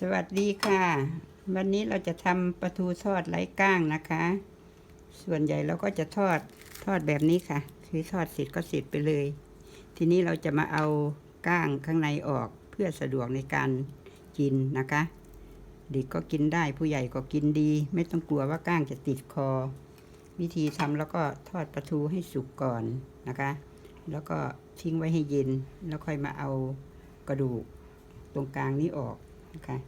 สวัสดีค่ะ วันนี้เราจะทำปลาทูทอดไร้ก้างนะคะ ส่วนใหญ่เราก็จะทอดทอดแบบนี้ค่ะ คือทอดเสร็จก็เสร็จไปเลย ทีนี้เราจะมาเอาก้างข้างในออกเพื่อสะดวกในการกินนะคะ เด็กก็กินได้ผู้ใหญ่ก็กินดี ไม่ต้องกลัวว่าก้างจะติดคอ วิธีทำแล้วก็ทอดปลาทูให้สุกก่อนนะคะ แล้วก็ทิ้งไว้ให้เย็นแล้วค่อยมาเอากระดูกตรงกลางนี้ออก นะคะ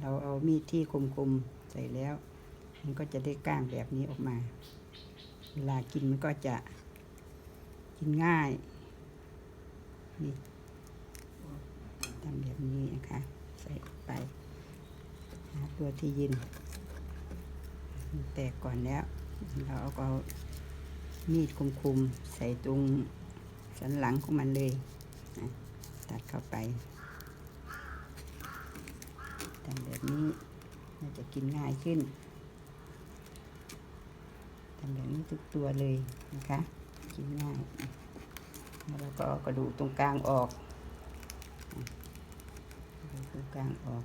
เราเอามีดที่คมๆใส่แล้ว มันก็จะได้ก้างแบบนี้ออกมา เวลากินมันก็จะกินง่ายนี่ทำแบบนี้นะคะ ใส่ไปหาตัวที่ยินแตกก่อนแล้ว เราเอาก็มีดคมๆใส่ตรงสันหลังของมันเลย ตัดเข้าไป ทำแบบนี้น่าจะกินง่ายขึ้นทำแบบนี้ทุกตัวเลยนะคะ กินง่ายแล้วก็กระดูกตรงกลางออกกระดูกตรงกลางออก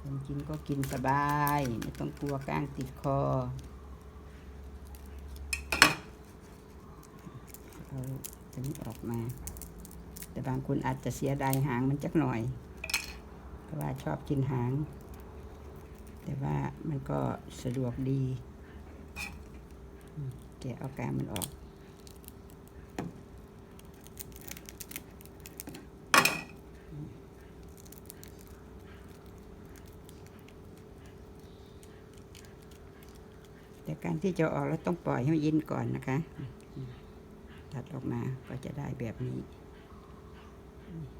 คนกินก็กินสบาย ไม่ต้องกลัวก้างติดคอเอาตัวนี้ออกมา แต่บางคนอาจจะเสียดายหางมันจักหน่อย ราะว่าชอบกินหาง แต่ว่ามันก็สะดวกดีแกะเอากางมันออกแต่การที่จะออกเราต้องปล่อยให้มันเย็นก่อนนะคะ ตัดออกมาก็จะได้แบบนี้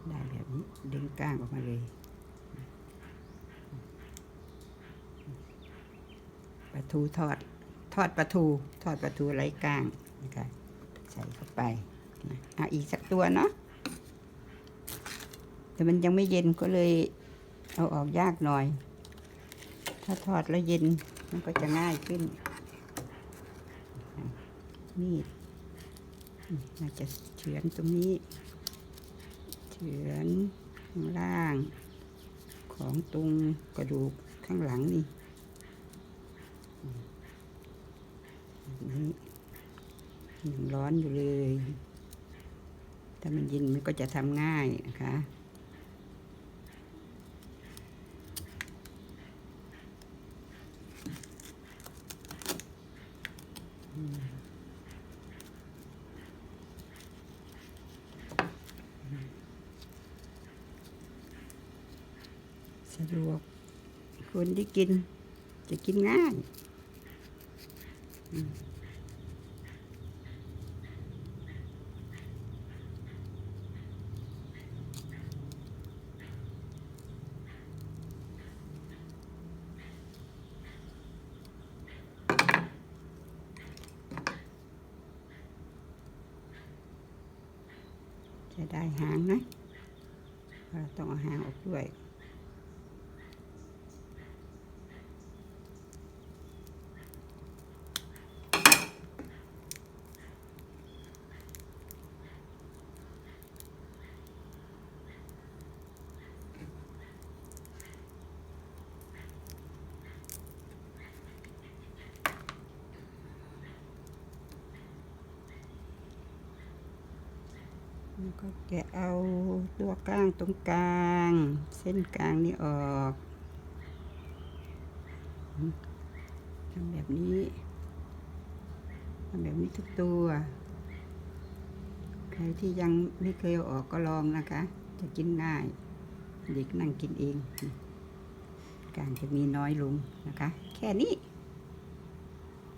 ได้แบบนี้ ดึงก้างออกมาเลยปลา ทูทอด ทอดปลาทู ทอดปลาทูไร้ก้างนะคะใส่เข้าไปนะเอาอีกสักตัวเนาะแต่มันยังไม่เย็นก็เลย เอาออกยากหน่อย ถ้าทอดแล้วเย็นมันก็จะง่ายขึ้นมีดน่าจะเฉือนตรงนี้ เฉือนข้างล่าง ของตรงกระดูกข้างหลังนี่ ยังร้อนอยู่เลย ถ้ามันเย็นมันก็จะทำง่ายนะคะสะดวกคนที่กินจะกินง่าย อืม จะได้หางนะเราต้องเอาหางออกด้วย แล้วก็แกะเอาตัวก้างตรงกลาง เส้นกลางนี่ออกทำแบบนี้ทำแบบนี้ทุกตัว ใครที่ยังไม่เคยเอออกก็ลองนะคะ จะกินง่าย เด็กนั่งกินเอง กางจะมีน้อยลงนะคะ แค่นี้